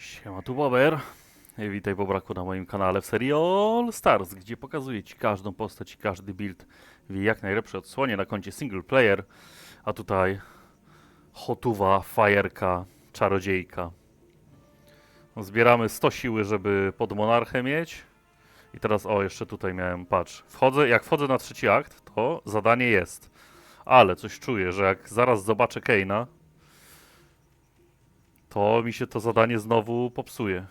Siema, tu Bober. E, Witaj po braku na moim kanale w serii All Stars, gdzie pokazuję Ci każdą postać i każdy build w jak najlepszej odsłonie na koncie single player. A tutaj hotuwa, fajerka, czarodziejka. Zbieramy 100 siły, żeby pod monarchę mieć. I teraz, o, jeszcze tutaj miałem, patrz. Wchodzę, jak wchodzę na trzeci akt, to zadanie jest. Ale coś czuję, że jak zaraz zobaczę Keina, to mi się to zadanie znowu popsuje.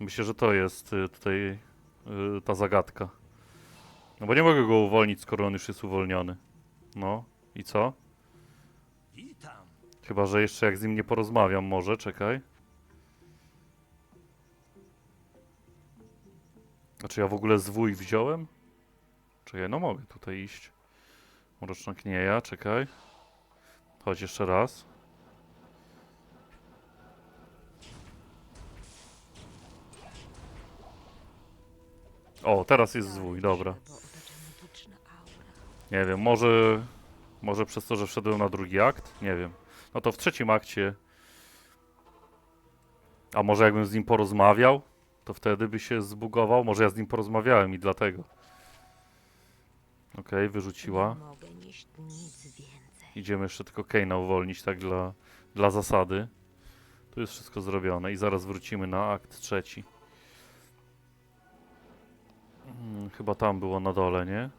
Myślę, że to jest y, tutaj y, ta zagadka. No bo nie mogę go uwolnić, skoro on już jest uwolniony. No i co? Chyba, że jeszcze jak z nim nie porozmawiam może, czekaj. Znaczy ja w ogóle zwój wziąłem? Czekaj, no mogę tutaj iść. Mroczna knieja, czekaj. Chodź jeszcze raz. O, teraz jest zwój, dobra. Nie wiem, może, może przez to, że wszedłem na drugi akt? Nie wiem. No to w trzecim akcie. A może jakbym z nim porozmawiał, to wtedy by się zbugował. Może ja z nim porozmawiałem i dlatego. Okej, wyrzuciła. Nic więcej. Idziemy jeszcze tylko Kane'a uwolnić, tak dla, dla zasady. Tu jest wszystko zrobione i zaraz wrócimy na akt trzeci. Hmm, chyba tam było na dole, nie?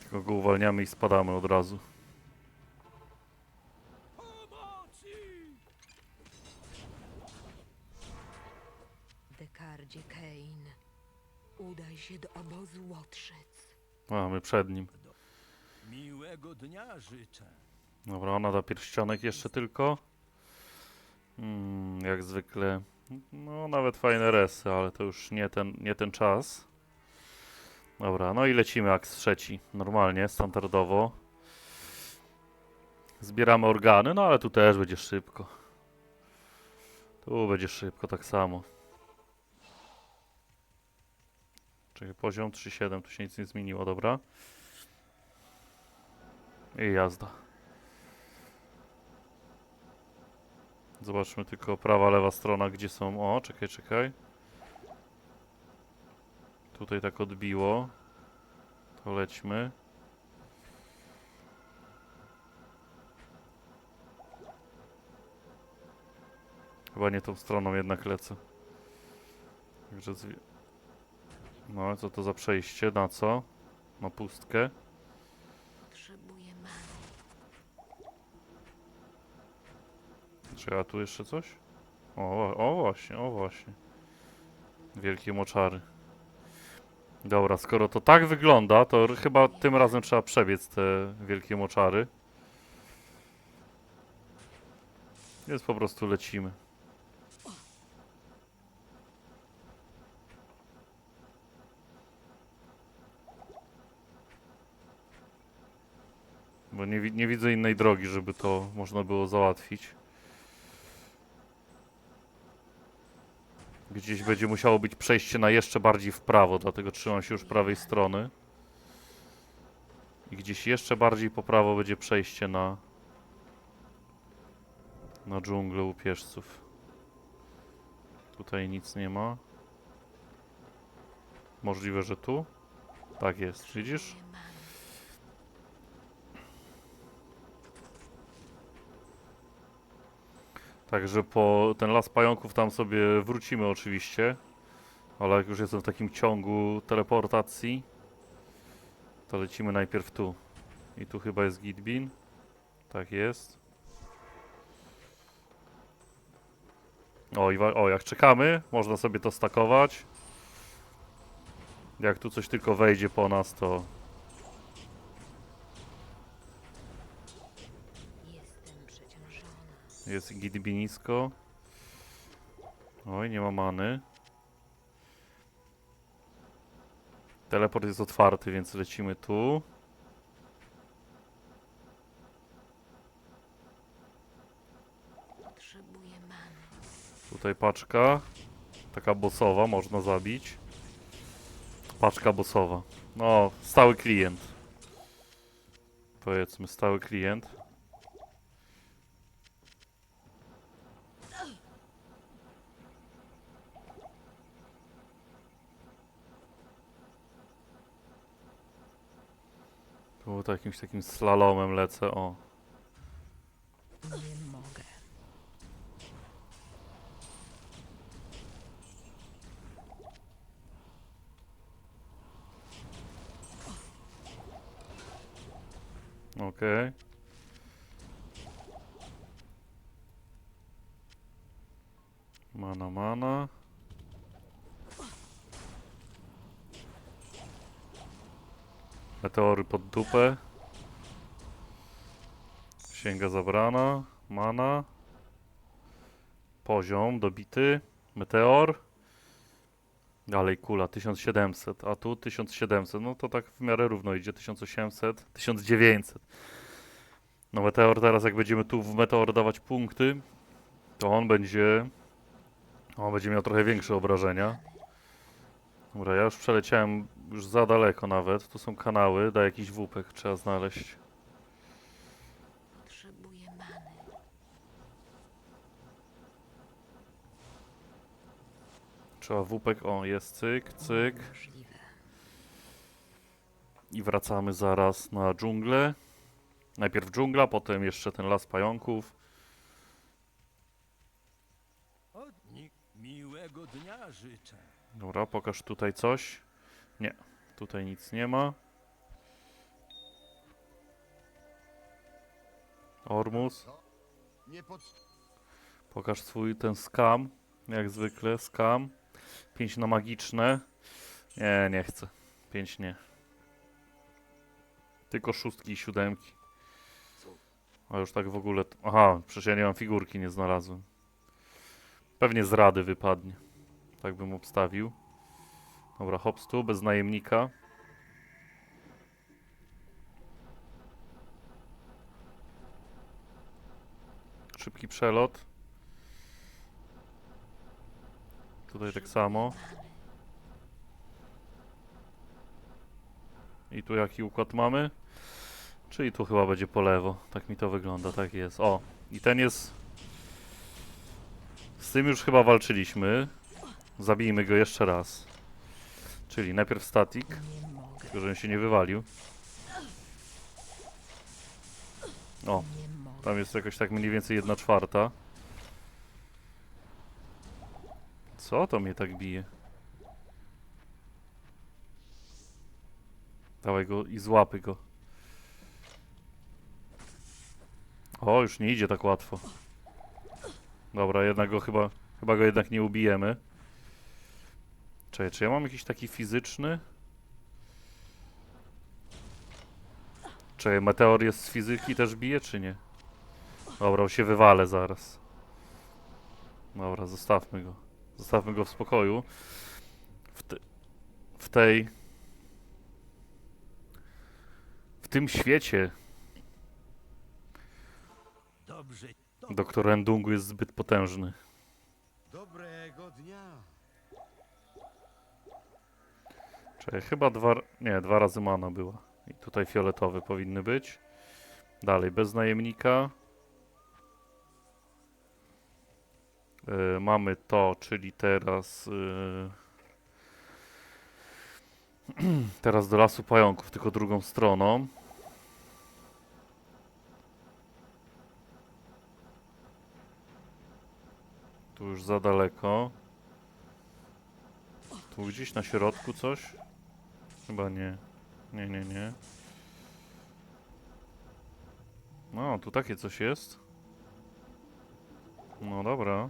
Tylko go uwalniamy i spadamy od razu. Przed nim. Miłego dnia życzę. Dobra, ona da pierścionek jeszcze tylko. Mm, jak zwykle. No, nawet fajne resy, ale to już nie ten, nie ten czas. Dobra, no i lecimy akt trzeci. Normalnie, standardowo. Zbieramy organy, no ale tu też będzie szybko. Tu będzie szybko, tak samo. Czyli poziom 3.7, tu się nic nie zmieniło, dobra. I jazda. Zobaczmy tylko prawa, lewa strona, gdzie są. O, czekaj, czekaj. Tutaj tak odbiło. To lećmy. Chyba nie tą stroną jednak lecę. Także No, co to za przejście? Na co? Na pustkę. Potrzebuję many. Czy a tu jeszcze coś? O, o właśnie, o właśnie. Wielkie moczary. Dobra, skoro to tak wygląda, to r- chyba tym razem trzeba przebiec te wielkie moczary. Więc po prostu lecimy. Bo nie, nie widzę innej drogi, żeby to można było załatwić. Gdzieś będzie musiało być przejście na jeszcze bardziej w prawo, dlatego trzymam się już prawej strony. I gdzieś jeszcze bardziej po prawo będzie przejście na na dżunglę upieżców. Tutaj nic nie ma. Możliwe, że tu? Tak jest, widzisz? Potrzebuję many. Także po ten las pająków tam sobie wrócimy oczywiście. Ale jak już jestem w takim ciągu teleportacji, to lecimy najpierw tu. I tu chyba jest Gitbin. Tak jest. O, i o, jak czekamy, można sobie to stakować. Jak tu coś tylko wejdzie po nas, to Jest gidbinisko. Oj, nie ma many. Teleport jest otwarty, więc lecimy tu. Potrzebuję many. Tutaj paczka. Taka bossowa, można zabić. Paczka bossowa. No, stały klient. Powiedzmy, stały klient. Tu to jakimś takim slalomem lecę, o. Nie mogę. Okej. Mana, mana. Dupę. Księga zabrana. Mana. Poziom dobity. Meteor. Dalej kula 1700, a tu 1700. No to tak w miarę równo idzie 1800, 1900. No meteor teraz jak będziemy tu w meteor dawać punkty, to on będzie on będzie miał trochę większe obrażenia. Dobra, ja już przeleciałem już za daleko nawet. Tu są kanały, da jakiś wupek trzeba znaleźć. Potrzebuję many. Trzeba wupek, o jest cyk, cyk. Możliwe. I wracamy zaraz na dżunglę. Najpierw dżungla, potem jeszcze ten las pająków. Miłego dnia życzę. Dobra, pokaż tutaj coś. Nie, tutaj nic nie ma. Ormus, pokaż swój ten skam. Jak zwykle, skam. 5 na magiczne. Nie, nie chcę. 5 nie. Tylko szóstki i siódemki. A już tak w ogóle. Aha, przecież ja nie mam figurki, nie znalazłem. Pewnie z rady wypadnie. Tak bym obstawił. Dobra, hops tu, bez najemnika. Szybki przelot. Tutaj tak samo. I tu jaki układ mamy? Czyli tu chyba będzie po lewo. Tak mi to wygląda, tak jest. O, i ten jest... Z tym już chyba walczyliśmy. Zabijmy go jeszcze raz. Czyli najpierw statik, tylko żebym się nie wywalił. O, tam jest jakoś tak mniej więcej jedna czwarta. Co to mnie tak bije? Dawaj go i złapy go. O, już nie idzie tak łatwo. Dobra, jednak go chyba, chyba go jednak nie ubijemy. Czekaj, czy ja mam jakiś taki fizyczny? Czy meteor jest z fizyki też bije, czy nie? Dobra, on się wywalę zaraz. Dobra, zostawmy go. Zostawmy go w spokoju. W, te, w tej... W tym świecie Dobrze. doktor Endungu jest zbyt potężny. Dobrego dnia. Czekaj, chyba dwa... Nie, dwa razy mana była. I tutaj fioletowy powinny być. Dalej, bez najemnika. Yy, mamy to, czyli teraz... Yy... teraz do Lasu Pająków, tylko drugą stroną. Tu już za daleko. Tu gdzieś na środku coś? Chyba nie. Nie, nie, nie. No, tu takie coś jest. No dobra.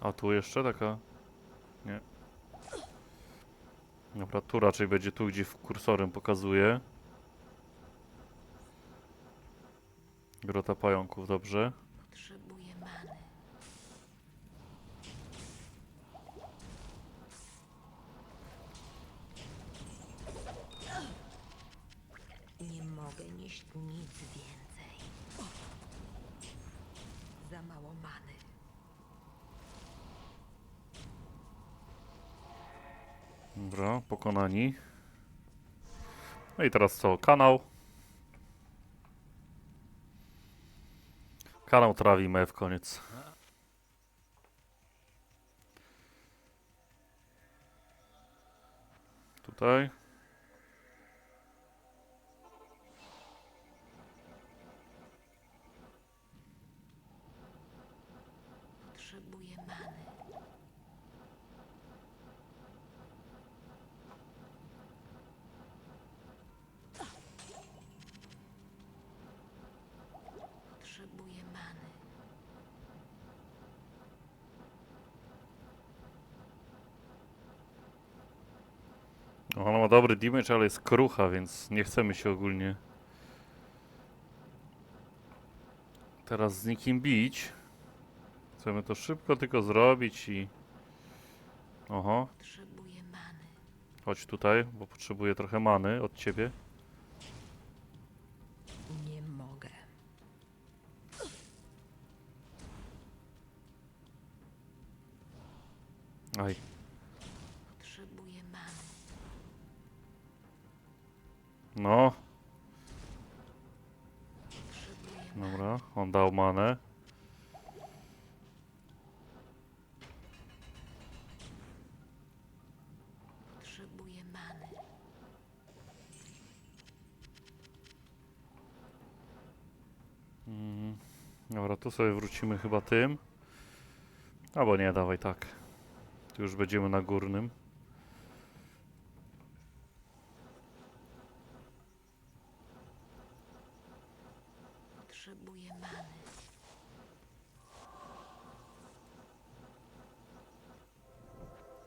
A tu jeszcze taka? Nie. Dobra, tu raczej będzie tu, gdzie kursorem pokazuje. Grota pająków, dobrze. Potrzebuję many. Nie mogę nieść nic więcej. Za mało many. Dobra, pokonani. No i teraz co? Kanał. Kanał trawimy w koniec. Tutaj. Potrzebuję many. Potrzebuję many. No, Ona ma dobry damage, ale jest krucha, więc nie chcemy się ogólnie teraz z nikim bić. Chcemy to szybko tylko zrobić i... Oho, Potrzebuję many. chodź tutaj, bo potrzebuję trochę many od ciebie. Nie mogę. Aj, no, dobra, on dał manę. Potrzebuję many. Mm, Dobra, tu sobie wrócimy chyba tym. Albo nie, dawaj tak. Tu już będziemy na górnym. Potrzebuję many.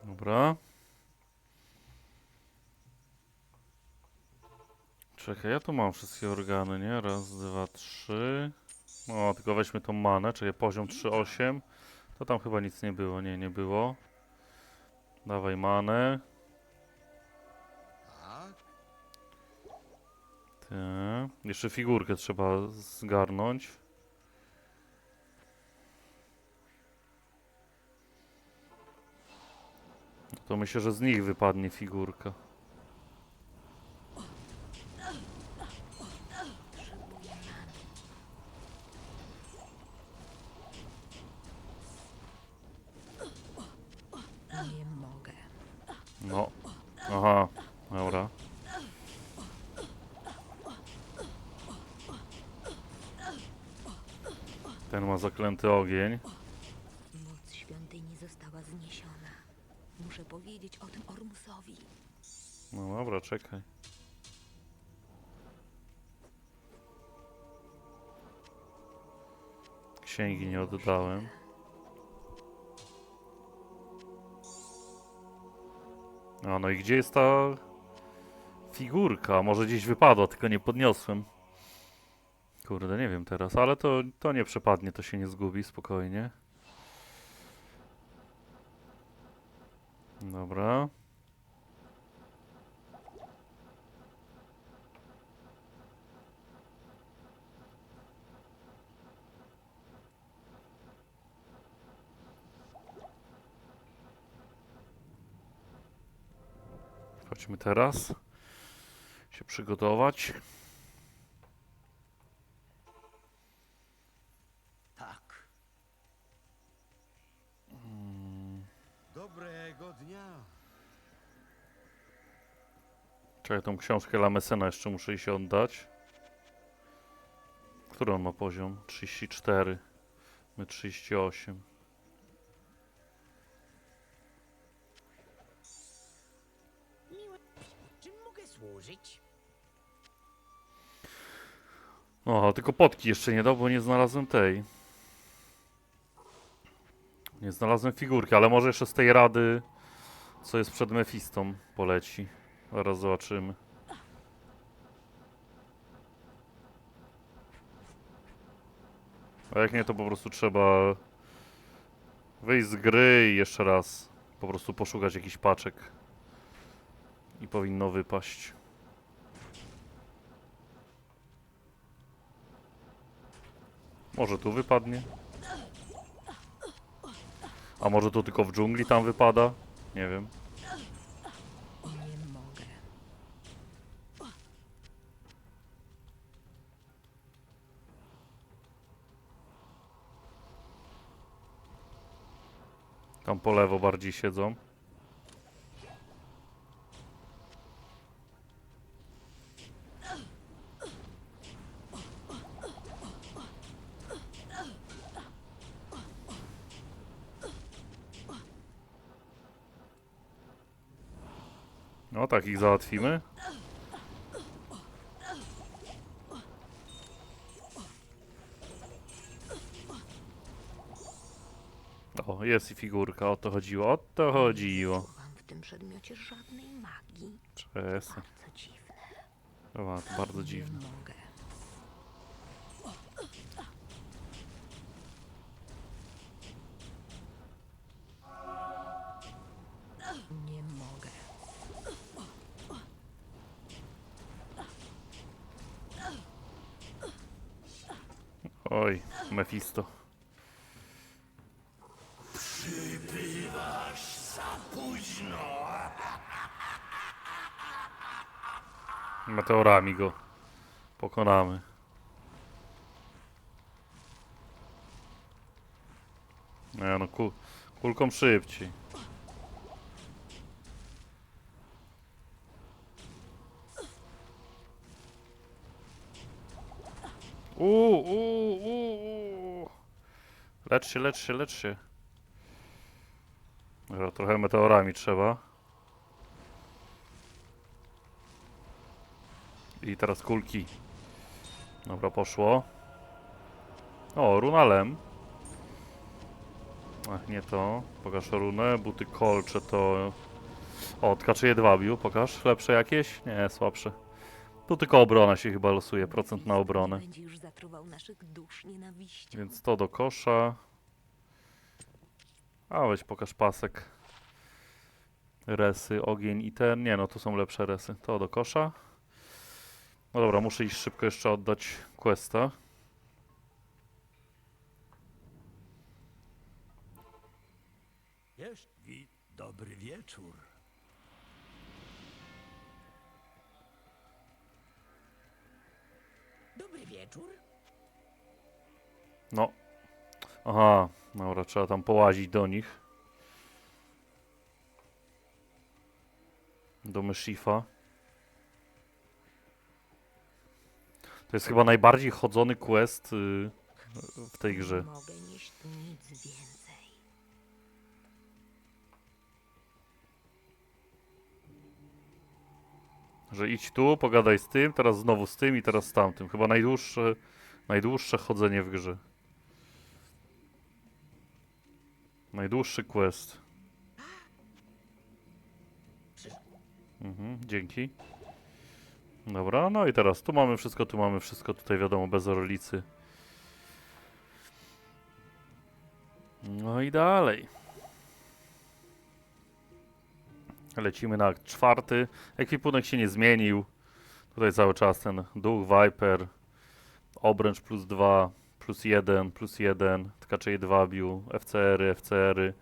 Dobra. Czekaj, ja tu mam wszystkie organy, nie? Raz, dwa, trzy. O, tylko weźmy tą manę, czyli poziom 3,8. To tam chyba nic nie było, nie, nie było. Dawaj manę. Te. Jeszcze figurkę trzeba zgarnąć. To myślę, że z nich wypadnie figurka. Potrzebuję many. Nie mogę. No. Aha. Dobra. Ten zaklęty ogień. Moc świątyni została zniesiona. Muszę powiedzieć o tym Ormusowi. No dobra, czekaj. Księgi nie oddałem. A no i gdzie jest ta figurka? Może gdzieś wypadła, tylko nie podniosłem. Kurde, nie wiem teraz, ale to, to nie przepadnie, to się nie zgubi, spokojnie. Dobra. Chodźmy teraz się przygotować. Tak. Dobrego dnia. Czekaj, tą książkę Lamesena jeszcze muszę jej się oddać. Który on ma poziom? 34. My 38. Miłe. Czym mogę służyć? Tylko potki jeszcze nie dał, bo nie znalazłem tej. Nie znalazłem figurki, ale może jeszcze z tej rady, co jest przed Mefistą, poleci. Zaraz zobaczymy. A jak nie, to po prostu trzeba wyjść z gry i jeszcze raz po prostu poszukać jakichś paczek. I powinno wypaść. Może tu wypadnie. A może to tylko w dżungli tam wypada? Nie wiem. Nie mogę. Tam po lewo bardziej siedzą. No tak ich załatwimy. O, jest i figurka, o to chodziło, o to chodziło. Wyczuwam w tym przedmiocie żadnej magii. Przestań. Bardzo dziwne. Dobra, to bardzo dziwne. Nie mogę. Nie mogę. Oj, Mephisto. Meteorami go pokonamy. Nie no, ku, kulką szybciej. Uuu, uuu, uuu. Lecz się, lecz się, lecz się. Trochę meteorami trzeba. I teraz kulki. Dobra, poszło. O, runalem. Ach, nie to. Pokaż runę. Buty kolcze to... O, tkaczyje dwa bił. Pokaż. Lepsze jakieś? Nie, słabsze. Tu tylko obrona się chyba losuje. Procent na obronę. Więc to do kosza. A weź pokaż pasek. Resy, ogień i ten. Nie no, tu są lepsze resy. To do kosza. No dobra, muszę iść szybko jeszcze oddać questa. Wiesz, wi dobry wieczór. Dobry wieczór. No. Aha, dobra, trzeba tam połazić do nich. Do Myshifa. To jest chyba najbardziej chodzony quest y, w tej grze. Nie mogę nic więcej. Że idź tu, pogadaj z tym, teraz znowu z tym i teraz z tamtym. Chyba najdłuższe, najdłuższe chodzenie w grze. Najdłuższy quest. Mhm, dzięki. Dobra, no i teraz tu mamy wszystko, tu mamy wszystko, tutaj wiadomo, bez orlicy. No i dalej. Lecimy na czwarty. Ekwipunek się nie zmienił. Tutaj cały czas ten duch, Viper, obręcz plus 2, plus 1, plus 1, tkacze 2 bił, FCR-y, FCR-y.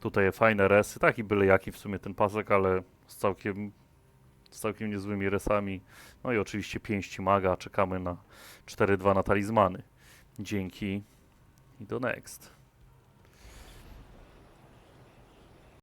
Tutaj fajne resy, taki byle jaki w sumie ten pasek, ale z całkiem, z całkiem niezłymi resami. No i oczywiście pięści maga, czekamy na 4-2 na talizmany. Dzięki i do next.